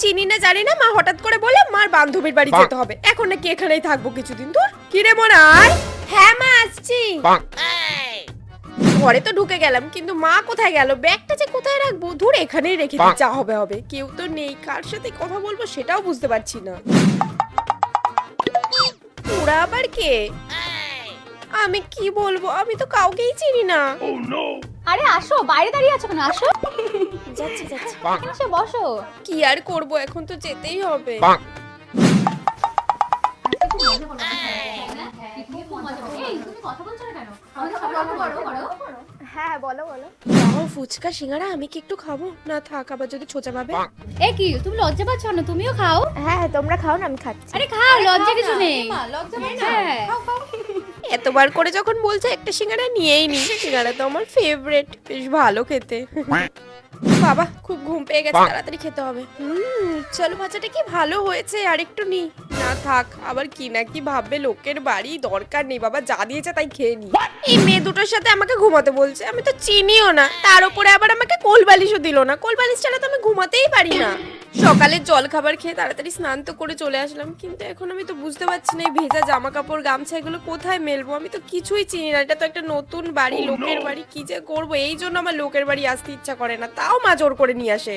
চিনি না জানি না মা হঠাৎ করে বলে মার বান্ধবীর বাড়ি যেতে হবে। এখন নাকি এখানেই থাকব কিছুদিন। তোর কিরে মনে হয় হ্যাঁ মা আসছি। ঘরে তো ঢুকে গেলাম কিন্তু মা কোথায় গেল? ব্যাগটা যে কোথায় রাখব? ধর এখানেই রেখে দিই যা হবে হবে। কেউ তো নেই কার সাথে কথা বলব সেটাও বুঝতে পারছি না। ওরা আবার কে? আমি কি বলব? আমি তো কাউকেই চিনি না। আরে আসো বাইরে দাঁড়িয়ে আছো কেন? আসো। যাচ্ছি যাচ্ছি। এসে বসো। কি আর করব? এখন তো যেতেই হবে। এই তুমি কথা বলছো না কেন আমাকে সব গল্প করো করো হ্যাঁ বলো বলো। দাও ফুচকা সিঙ্গারা আমি কি একটু খাব? না থাক আবার যদি ছোচা পাবে। এ কি তুমি লজ্জা পাচ্ছ না? তুমিও খাও। হ্যাঁ তোমরা খাও না আমি খাচ্ছি। আরে খাও লজ্জা কিছু নেই। হ্যাঁ। এতবার করে যখন বলছে একটা সিঙ্গারা নিয়েই নি। সিঙ্গারা তো আমার ফেভারিট বেশ ভালো খেতে। বাবা খুব ঘুম পেয়ে গেছে তাড়াতাড়ি খেতে হবে। হুম চলো ভাজাটা কি ভালো হয়েছে আর একটু নি। না থাক আবার কি না কি ভাববে লোকের বাড়ি দরকার নেই বাবা যা দিয়েছে তাই খেয়ে নি। এই মেয়ে দুটোর সাথে আমাকে ঘুমাতে বলছে আমি তো চিনিও না। তার উপরে আবার আমাকে কোল বালিশও দিল না। কোল বালিশ ছাড়া তো আমি ঘুমাতেই পারি না। সকালে জল খাবার খেয়ে তাড়াতাড়ি স্নান তো করে চলে আসলাম কিন্তু এখন আমি তো বুঝতে পারছি না এই ভেজা জামা কাপড় গামছা এগুলো কোথায় মেলবো? আমি তো কিছুই চিনি না এটা তো একটা নতুন বাড়ি লোকের বাড়ি কি যে করব? এই জন্য আমার লোকের বাড়ি আসতে ইচ্ছা করে না তাও মা জোর করে নিয়ে আসে।